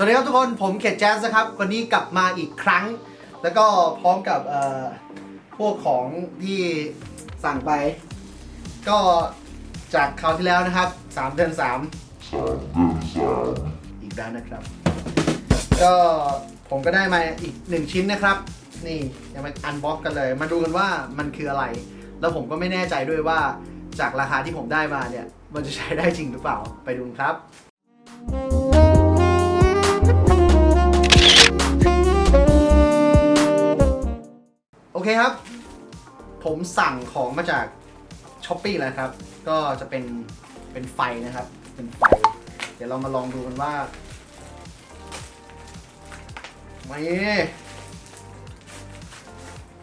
สวัสดีครับทุกคนผมเขตแจ๊สนะครับ วันนี้กลับมาอีกครั้ง แล้วก็พร้อมกับเอ่อพวกของที่สั่งไป ก็จากคราวที่แล้วนะครับ 3 เดือน3อีกแล้วนะครับ ก็ผมก็ได้มาอีกหนึ่งชิ้นนะครับ นี่ยังมาอันบ็อกกันเลย มาดูกันว่ามันคืออะไร แล้วผมก็ไม่แน่ใจด้วยว่าจากราคาที่ผมได้มาเนี่ย มันจะใช้ได้จริงหรือเปล่าไปดูกันครับ อเคครับ ผมสั่งของมาจากช้อปปี้แล้วครับ ก็จะเป็นเป็นไฟนะครับ เป็นไฟ เดี๋ยวเรามาลองดูกันว่าไม่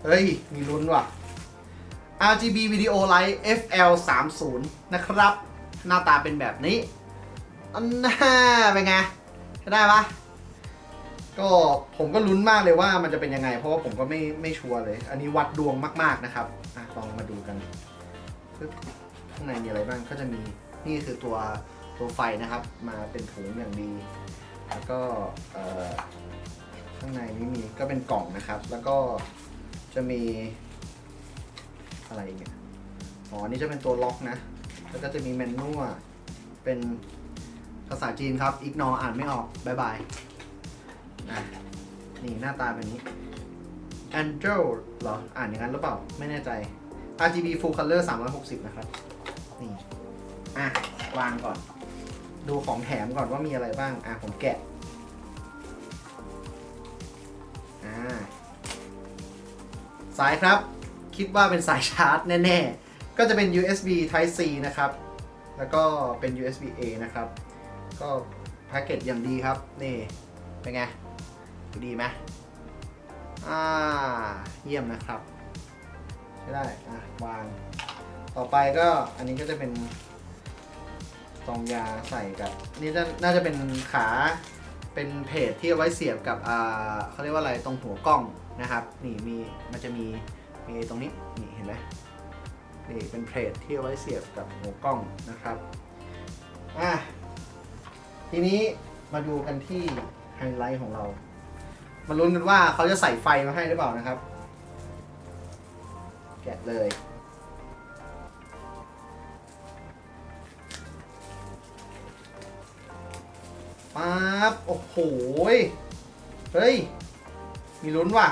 เฮ้ย มีลุ้นว่ะ RGB Video Light FL 3 0นะครับ หน้าตาเป็นแบบนี้อันน่าเป็นไงใช้ได้ปะ ก็ผมก็ลุ้นมากเลยว่ามันจะเป็นยังไง เพราะว่าผมก็ไม่ไม่ชัวร์เลย อันนี้วัดดวงมากๆนะครับอะลองมาดูกันปึ๊บข้างในมีอะไรบ้างก็จะมีนี่คือตัวตัวไฟนะครับ มาเป็นถุงอย่างดี แล้วก็ข้างในนี้มีก็เป็นกล่องนะครับ แล้วก็จะมีอะไรอีกเนี่ยอ๋อนี่จะเป็นตัวล็อกนะ แล้วก็จะมีแมนนวลเป็นภาษาจีนครับ อีกนออ่านไม่ออกบายบาย อะนี่หน้าตาแบบนี้ Angel เหรอ อ่านอย่างนั้นหรือเปล่า ไม่แน่ใจ RGB Full Color 360 นะครับ นี่ อะ วางก่อน ดูของแถมก่อนว่ามีอะไรบ้าง อะ ผมแกะ อ่า สายครับ คิดว่าเป็นสายชาร์จแน่ ๆ ก็จะเป็น USB Type C นะครับ แล้วก็เป็น USB A นะครับ ก็แพ็กเกจอย่างดีครับ นี่ เป็นไง ดีไหมอ่า เยี่ยมนะครับใช่ได้อะวาง ต่อไปก็อันนี้ก็จะเป็นซองยาใส่กับ นี่จะน่าจะเป็นขาเป็นเพจที่เอาไว้เสียบกับอ่าเขาเรียกว่าอะไรตรงหัวกล้องนะครับ นี่มีมันจะมีมีตรงนี้นี่เห็นไหมนี่เป็นเพจที่เอาไว้เสียบกับหัวกล้องนะครับอะทีนี้มาดูกันที่ไฮไลท์ของเรา มาลุ้นกันว่าเขาจะใส่ไฟมาให้หรือเปล่านะครับ แกะเลยปั๊บโอ้โหยเฮ้ย มีลุ้นว่ะ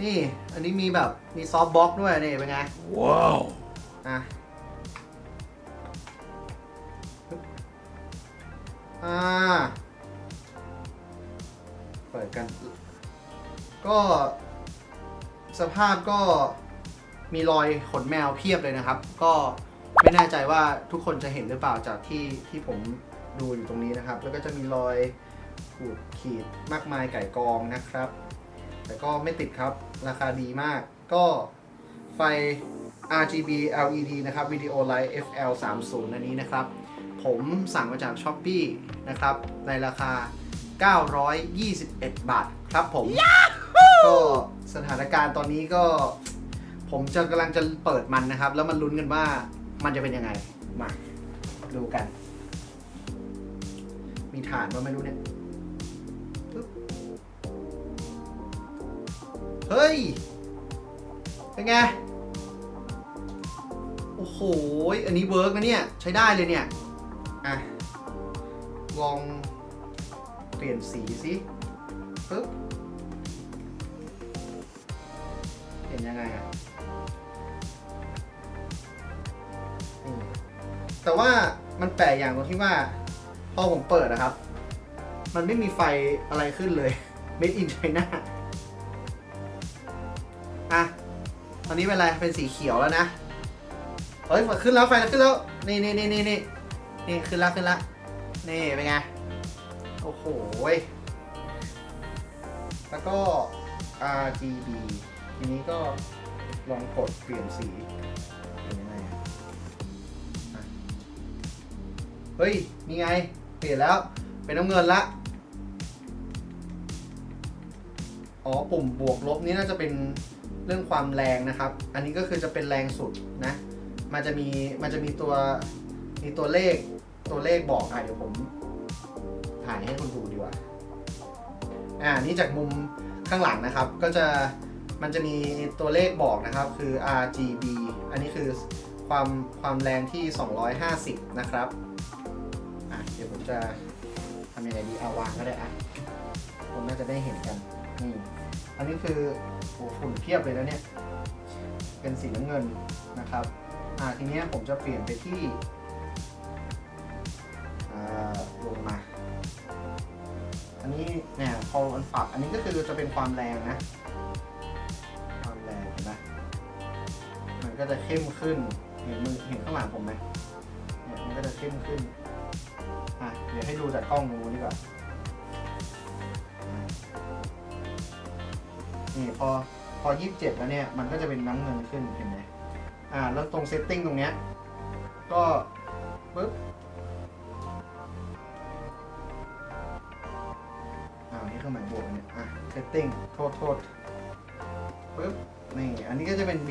นี่ อันนี้มีแบบ มีซอฟต์บ็อกซ์ด้วยนี่เป็นไง ว้าว อะอ่าเปิดกัน ก็สภาพก็มีรอยขนแมวเพียบเลยนะครับ ก็ไม่แน่ใจว่าทุกคนจะเห็นหรือเปล่าจากที่ที่ผมดูอยู่ตรงนี้นะครับ แล้วก็จะมีรอยขูดขีดมากมายไก่กองนะครับ แต่ก็ไม่ติดครับราคาดีมาก ก็ไฟ RGB LED นะครับ Video Light FL 3 0อันนี้นะครับ ผมสั่งมาจาก s h อ p e e นะครับ ในราคา 921 บาทครับผม ก็สถานการณ์ตอนนี้ก็ ผมจะกำลังจะเปิดมันนะครับ แล้วมันลุ้นกันว่ามันจะเป็นยังไง มาดูกัน มีฐานว่าไม่รู้เนี่ยปึ๊บเฮ้ย เป็นไง โอ้โห อันนี้เวิร์กนะเนี่ย ใช้ได้เลยเนี่ย อะ ลอง เปลี่ยนสีสิปึ๊บเห็นยังไงอะแต่ว่ามันแปลกอย่างตรงที่ว่า พอผมเปิดนะครับ มันไม่มีไฟอะไรขึ้นเลย Made in China อะ ตอนนี้เป็นอะไร เป็นสีเขียวแล้วนะ เฮ้ย ขึ้นแล้วไฟขึ้นแล้ว นี่นี่นี่นี่นี่นี่ขึ้นแล้วขึ้นแล้ว นี่เป็นไง โอ้โห แล้วก็ RGB ทีนี้ก็ลองกดเปลี่ยนสีเป็นยังไงเฮ้ย นี่ไง เปลี่ยนแล้ว เป็นน้ำเงินละ อ๋อ ปุ่มบวกลบนี่น่าจะเป็นเรื่องความแรงนะครับ อันนี้ก็คือจะเป็นแรงสุดนะ มันจะมี มันจะมีตัว มีตัวเลข ตัวเลขบอกอะเดี๋ยวผม ถ่ายให้คุณดูดีกว่า อ่า นี่จากมุมข้างหลังนะครับ ก็จะมันจะมีตัวเลขบอกนะครับ คือ RGB อันนี้คือความความแรงที่ 250 นะครับ อะ เดี๋ยวผมจะทำยังไงดีเอาวางก็ได้อะคนน่าจะได้เห็นกัน นี่ อันนี้คือโอ้ฝุ่นเพียบเลยนะเนี่ย เป็นสีน้ำเงินนะครับ อ่าทีเนี้ยผมจะเปลี่ยนไปที่ พอมันปรับอันนี้ก็คือจะเป็นความแรงนะ ความแรงเห็นไหมมันก็จะเข้มขึ้น เห็นมือเห็นข้างหลังผมไหมเนี่ยมันก็จะเข้มขึ้นอะเดี๋ยวให้ดูจากกล้องนู้นดีกว่านี่พอพอยี่สิบเจ็ดแล้วเนี่ย มันก็จะเป็นน้ำเงินขึ้นเห็นไหมอ่า แล้วตรงเซตติ้งตรงเนี้ย ก็ปึ๊บ รื่องหมายบวกเนี่ย อะ setting โทษโทษปึ๊บ นี่ อันนี้ก็จะเป็น B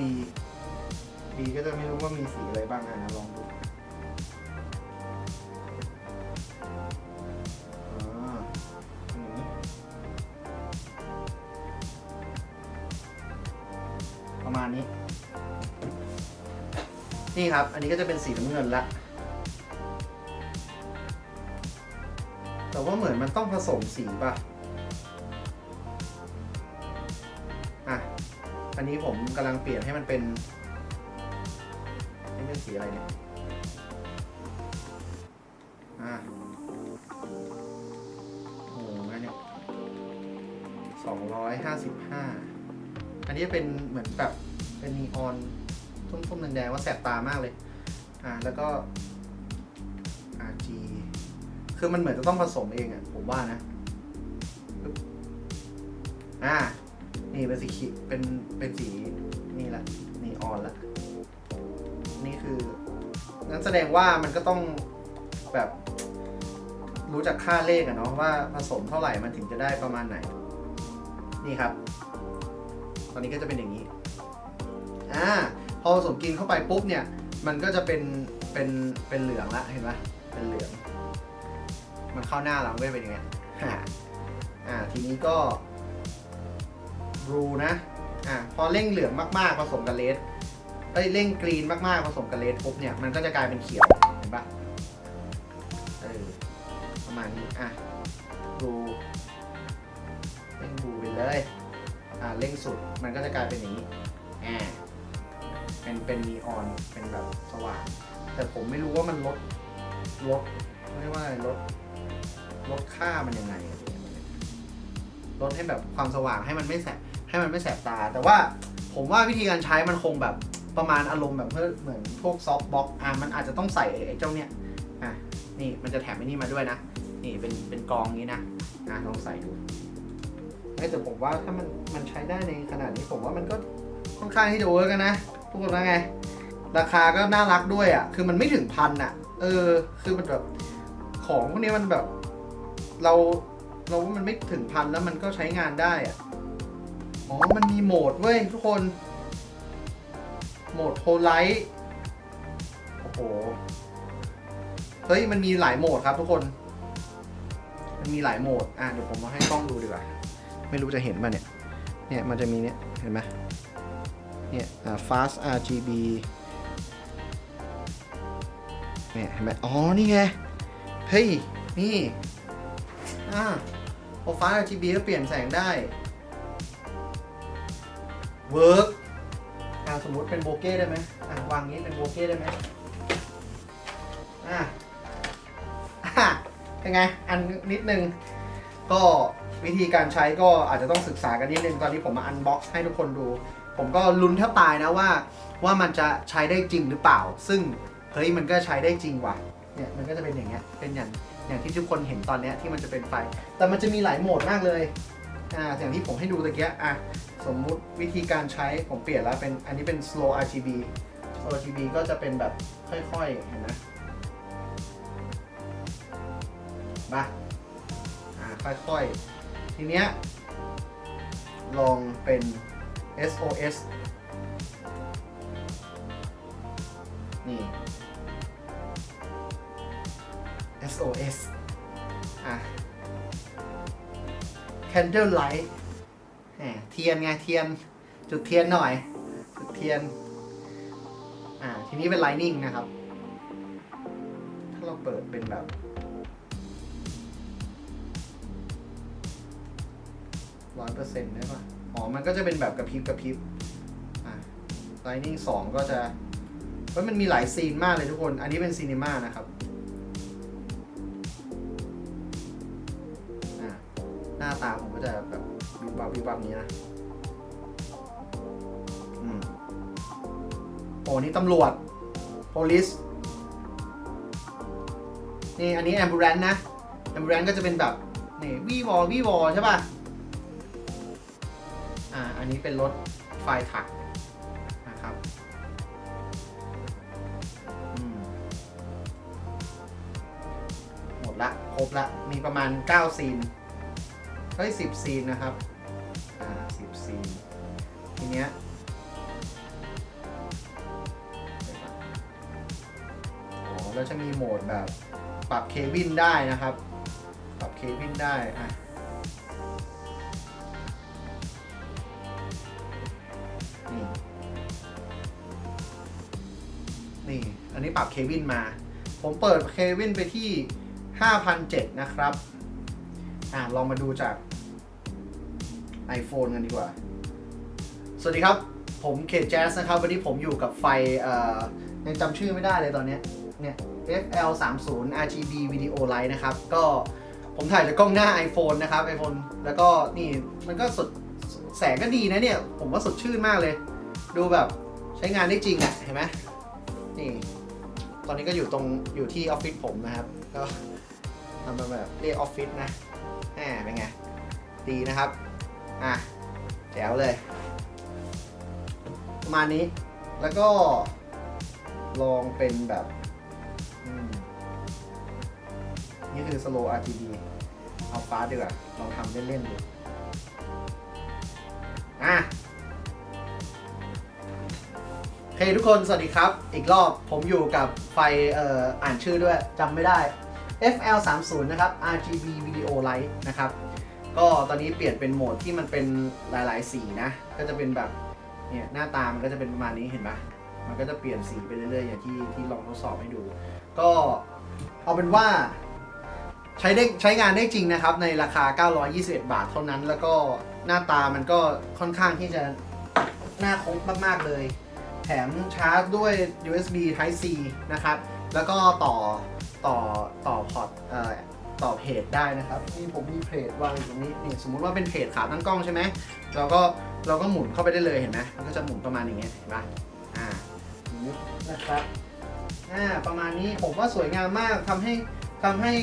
B ก็จะไม่รู้ว่ามีสีอะไรบ้างอะนะลองดูอ่าเป็นอย่างนี้ประมาณนี้ นี่ครับ อันนี้ก็จะเป็นสีน้ำเงินละ แต่ว่าเหมือนมันต้องผสมสีป่ะ อะ อันนี้ผมกำลังเปลี่ยนให้มันเป็นนี่เป็นสีอะไรเนี่ย อะโอ้โหนเนี่ยสองร้อยห้าสิบห้าอันนี้เป็นเหมือนแบบเป็นนีออนทุ่มๆแดงๆว่าแสบตามากเลย อะแล้วก็ RG คือมันเหมือนจะต้องผสมเองอะผมว่านะ อ่า นี่เป็นสีขีเป็นเป็นสีนี่ละนี่ออนละนี่คืองั้นแสดงว่ามันก็ต้องแบบ รู้จักค่าเลขอะเนาะว่าผสมเท่าไหร่มันถึงจะได้ประมาณไหน นี่ครับ ตอนนี้ก็จะเป็นอย่างนี้อ่าพอผสมกินเข้าไปปุ๊บเนี่ย มันก็จะเป็นเป็นเป็นเหลืองละเห็นปะเป็นเหลือง มันเข้าหน้าเราไม่เป็นยังไงอ่าทีนี้ก็ รูนะอ่าพอเร่งเหลืองมากๆผสมกับเลดเอ้ยเร่งกรีนมากๆผสมกับเลดปุ๊บเนี่ยมันก็จะกลายเป็นเขียวเห็นปะเออประมาณนี้อะรูเร่งรูไปเลยอ่าเร่งสุดมันก็จะกลายเป็นอย่างนี้อ่าเป็นเป็นนีออนเป็นแบบสว่าง แต่ผมไม่รู้ว่ามันลดลดเรียกว่าอะไรลดลดค่ามันยังไงลดให้แบบความสว่างให้มันไม่แสบ ให้มันไม่แสบตา แต่ว่าผมว่าวิธีการใช้มันคงแบบประมาณอารมณ์แบบเพื่อเหมือนพวกซอฟต์บ็อกอะมันอาจจะต้องใส่ไอ้เจ้าเนี้ยอะนี่มันจะแถมไอ้นี่มาด้วยนะ นี่เป็นเป็นกองนี้นะอะลองใส่ดูแต่ผมว่าถ้ามันมันใช้ได้ในขนาดนี้ผมว่ามันก็ค่อนข้างที่จะเวิร์กนะทุกคนว่าไง ราคาก็น่ารักด้วยอะ คือมันไม่ถึงพันอะ เออ คือมันแบบของพวกนี้มันแบบ เราเราว่ามันไม่ถึงพันแล้วมันก็ใช้งานได้อะ อ๋อ มันมีโหมดเว้ยทุกคน โหมดโพไลท์โอ้โห เฮ้ย มันมีหลายโหมดครับทุกคน มันมีหลายโหมด อะ เดี๋ยวผมมาให้กล้องดูดีกว่า ไม่รู้จะเห็นป่ะเนี่ย เนี่ย มันจะมีเนี่ย เห็นไหมเนี่ย อ่า fast RGB เนี่ยเห็นไหมอ๋อ นี่ไง เฮ้ย นี่ อ่าพอฟ้า RGB ก็เปลี่ยนแสงได้ เวิร์กอ่าสมมุติเป็นโบเก้ได้ไหมอ่าวางนี้เป็นโบเก้ได้ไหมอ่าอะเป็นไง อันนิดนึง ก็วิธีการใช้ก็อาจจะต้องศึกษากันนิดนึง ตอนนี้ผมมาอันบ็อกซ์ให้ทุกคนดู ผมก็ลุ้นแทบตายนะว่า ว่ามันจะใช้ได้จริงหรือเปล่า ซึ่งเฮ้ยมันก็ใช้ได้จริงว่ะ เนี่ยมันก็จะเป็นอย่างเงี้ย เป็นอย่างอย่างที่ทุกคนเห็นตอนเนี้ยที่มันจะเป็นไฟ แต่มันจะมีหลายโหมดมากเลย อ่าอย่างที่ผมให้ดูตะเกียอะ สมมุติวิธีการใช้ผมเปลี่ยนแล้วเป็นอันนี้เป็น slow RGB slow RGB ก็จะเป็นแบบค่อยๆ เห็นไหมาอ่าค่อยๆ ทีเนี้ยลองเป็น SOS นี่ SOS อะ candle light เทียนไงเทียน จุดเทียนหน่อย จุดเทียน อ่า ทีนี้เป็น lightning นะครับ ถ้าเราเปิดเป็นแบบ ร้อยเปอร์เซ็นต์ได้ป่ะ อ๋อ มันก็จะเป็นแบบกระพริบกระพริบ อะ lightning สองก็จะเฮ้ยมันมีหลายซีนมากเลยทุกคน อันนี้เป็นซีนีมานะครับหน้าตาผมก็จะแบบ วิบวับวิบวับนี้นะอืมโอ้นี่ตำรวจ police นี่อันนี้ ambulance นะ ambulance ก็จะเป็นแบบ นี่วีวอวีวอใช่ป่ะ อ่า อันนี้เป็นรถไฟถักนะครับอืมหมดละ ครบละ มีประมาณ 9 ซีน เฮ้ย 10 ซีนนะครับอ่า10ซีน ทีเนี้ยอ๋อแล้วจะมีโหมดแบบปรับเคบินได้นะครับ ปรับเคบินได้อะนี่ นี่ อันนี้ปรับเคบินมา ผมเปิดเคบินไปที่ 5,007นะครับ อะลองมาดูจาก iPhone กันดีกว่า สวัสดีครับ ผมเคแจสนะครับ วันนี้ผมอยู่กับไฟเอ่อยังจำชื่อไม่ได้เลยตอนเนี้ยเนี่ย FL 3 0 RGB Video Light นะครับ ก็ผมถ่ายจากกล้องหน้า iPhone นะครับ iPhone แล้วก็นี่มันก็สดแสงก็ดีนะเนี่ย ผมว่าสดชื่นมากเลย ดูแบบใช้งานได้จริงอะ่ะเห็นไหมนี่ ตอนนี้ก็อยู่ตรงอยู่ที่ออฟฟิศผมนะครับ ก็ทำมาแบบเรียกออฟฟิศนะแหมเป็นไง ดีนะครับ อะแจ๋วเลย ประมาณนี้ แล้วก็ลองเป็นแบบอืมนี่คือ slow RGB เอาฟ้าดีกว่าลองทำเล่นๆดูอะโอเคทุกคนสวัสดีครับ อีกรอบผมอยู่กับไฟเอ่ออ่านชื่อด้วยจำไม่ได้ FL 3 0นะครับ RGB Video Light นะครับ ก็ตอนนี้เปลี่ยนเป็นโหมดที่มันเป็นหลาย ๆ สีนะ ก็จะเป็นแบบ เนี่ยหน้าตามันก็จะเป็นประมาณนี้เห็นปะมันก็จะเปลี่ยนสีไปเรื่อยๆอย่างที่ที่ลองทดสอบให้ดู ก็เอาเป็นว่าใช้ได้ใช้งานได้จริงนะครับ ในราคา 921 บาทเท่านั้น แล้วก็หน้าตามันก็ค่อนข้างที่จะน่าคบมากๆเลย แถมชาร์จด้วย USB Type C นะครับ แล้วก็ต่อต่อต่อพอร์ตเอ่อ ต่อเพจได้นะครับนี่ผมมีเพจวางอยู่ตรงนี้นี่สมมุติว่าเป็นเพจขาตั้งกล้องใช่ไหมเราก็เราก็หมุนเข้าไปได้เลยเห็นไหมมันก็จะหมุนประมาณอย่างเงี้ยเห็นปะอ่าอย่างนี้นะครับอ่าประมาณนี้ผมว่าสวยงามมากทำให้ทำให้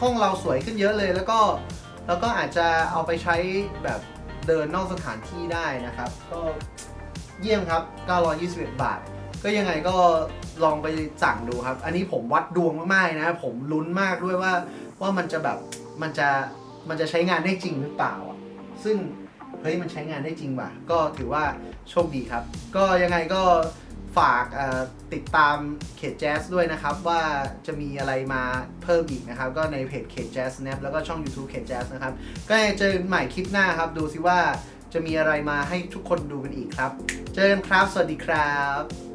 ห้องเราสวยขึ้นเยอะเลย แล้วก็แล้วก็อาจจะเอาไปใช้แบบเดินนอกสถานที่ได้นะครับ ก็เยี่ยมครับ 921 บาท ก็ยังไงก็ลองไปสั่งดูครับ อันนี้ผมวัดดวงมากๆนะ ผมลุ้นมากด้วยว่า ว่ามันจะแบบมันจะมันจะใช้งานได้จริงหรือเปล่าอะซึ่งเฮ้ยมันใช้งานได้จริงว่ะก็ถือว่าโชคดีครับ ก็ยังไงก็ฝากติดตามเขตแจ๊สด้วยนะครับ ว่าจะมีอะไรมาเพิ่มอีกนะครับ ก็ในเพจเขตแจ๊สนะแล้วก็ช่อง YouTube เขตแจ๊สนะครับ ก็เจอกันใหม่คลิปหน้าครับ ดูซิว่าจะมีอะไรมาให้ทุกคนดูกันอีกครับ เจอกันครับ สวัสดีครับ